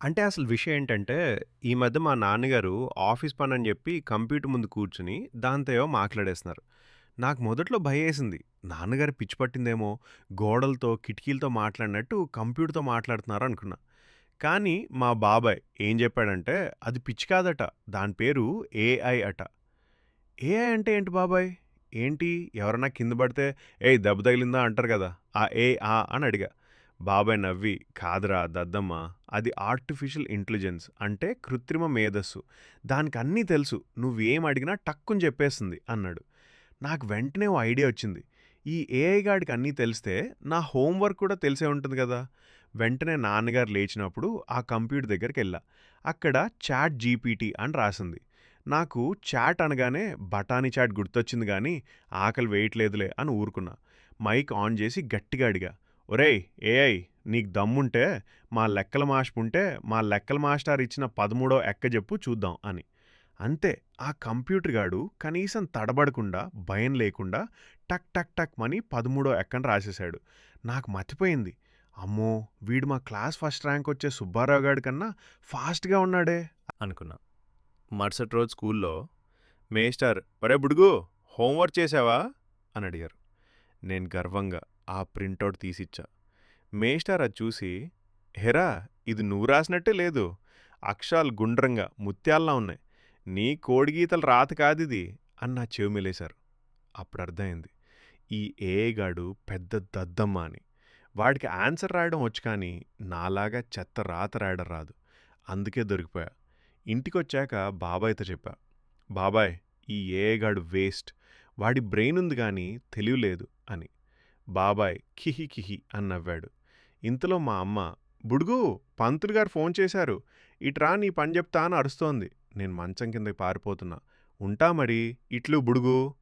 అంటే అసలు విషయం ఏంటంటే, ఈ మధ్య మా నాన్నగారు ఆఫీస్ పనని చెప్పి కంప్యూటర్ ముందు కూర్చొని దాంతో ఏవో మాట్లాడేస్తున్నారు. నాకు మొదట్లో భయేసింది. నాన్నగారు పిచ్చి పట్టిందేమో, గోడలతో, కిటికీలతో మాట్లాడినట్టు కంప్యూటర్‌తో మాట్లాడుతున్నారనుకున్నా. కానీ మా బాబాయ్ ఏం చెప్పాడంటే అది పిచ్చి కాదట. దాని పేరు ఏఐ అట. ఏఐ అంటే ఏంటి బాబాయ్? ఏంటి ఎవరన్నా కింద పడితే, "ఏయ్! దెబ్బ తగిలిందా?" అంటారు కదా ఆ ఏ ఆ అని అడిగా. బాబాయ్ నవ్వి, "కాదురా దద్దమ్మ. అది ఆర్టిఫిషియల్ ఇంటెలిజెన్స్ అంటే కృత్రిమ మేధస్సు. దానికి అన్నీ తెలుసు. నువ్వేం అడిగినా టక్కుని చెప్పేస్తుంది" అన్నాడు. నాకు వెంటనే ఓ ఐడియా వచ్చింది. ఈ ఏఐ గాడికి అన్నీ తెలిస్తే నా హోంవర్క్ కూడా తెలిసే ఉంటుంది కదా వెంటనే నాన్నగారు లేచినప్పుడు ఆ కంప్యూటర్ దగ్గరికి వెళ్ళా అక్కడ చాట్ జీపీటీ అని రాసింది నాకు చాట్ అనగానే బఠానీ చాట్ గుర్తొచ్చింది కానీ ఆకలి వేయట్లేదులే అని ఊరుకున్నా. మైక్ ఆన్ చేసి గట్టిగా అడిగా, "ఒరేయ్ ఏఐ! నీకు దమ్ముంటే మా లెక్కల మాష్‌పుంటే మా లెక్కల మాస్టారు ఇచ్చిన 13 ఎక్క చెప్పు చూద్దాం" అని. అంతే ఆ కంప్యూటర్ గాడు కనీసం తడబడకుండా, భయం లేకుండా టక్ టక్ టక్ మని 13 ఎక్కని రాసేశాడు. నాకు మతిపోయింది. అమ్మో! వీడు మా క్లాస్ ఫస్ట్ ర్యాంకొచ్చే సుబ్బారావు గాడి కన్నా ఫాస్ట్‌గా ఉన్నాడే అనుకున్నా. మరుసటి రోజు స్కూల్లో మేస్టారు ఒరే బుడుగు హోంవర్క్ చేశావా?" అని అడిగారు. నేను గర్వంగా ఆ ప్రింటౌట్ తీసిచ్చా. మేస్టారు అది చూసి, హెరా ఇది నువ్వు రాసినట్టే లేదు. అక్షరాలు గుండ్రంగా ముత్యాల్లా ఉన్నాయి. నీ కోడిగీతల రాత కాదిది" అని నా చెవి మెలేశారు. ఈ ఏగాడు పెద్ద దద్దమ్మ అని. వాడికి ఆన్సర్ రాయడం వచ్చు కానీ, నాలాగా చెత్త రాత రాయడం రాదు. అందుకే దొరికిపోయా. ఇంటికొచ్చాక బాబాయ్‌తో చెప్పా. "బాబాయ్! ఈ ఏగాడు వేస్ట్. వాడి బ్రెయిన్ ఉంది కానీ తెలివి లేదు" అని. బాబాయ్ కిహి కిహి అని నవ్వాడు. ఇంతలో మా అమ్మ, "బుడుగు పంతులు గారు ఫోన్ చేశారు. ఇటురా నీ పని చెప్తా అని అరుస్తోంది. నేను మంచం కిందకి పారిపోతున్నా. "ఉంటా మరి. ఇట్లు బుడుగు"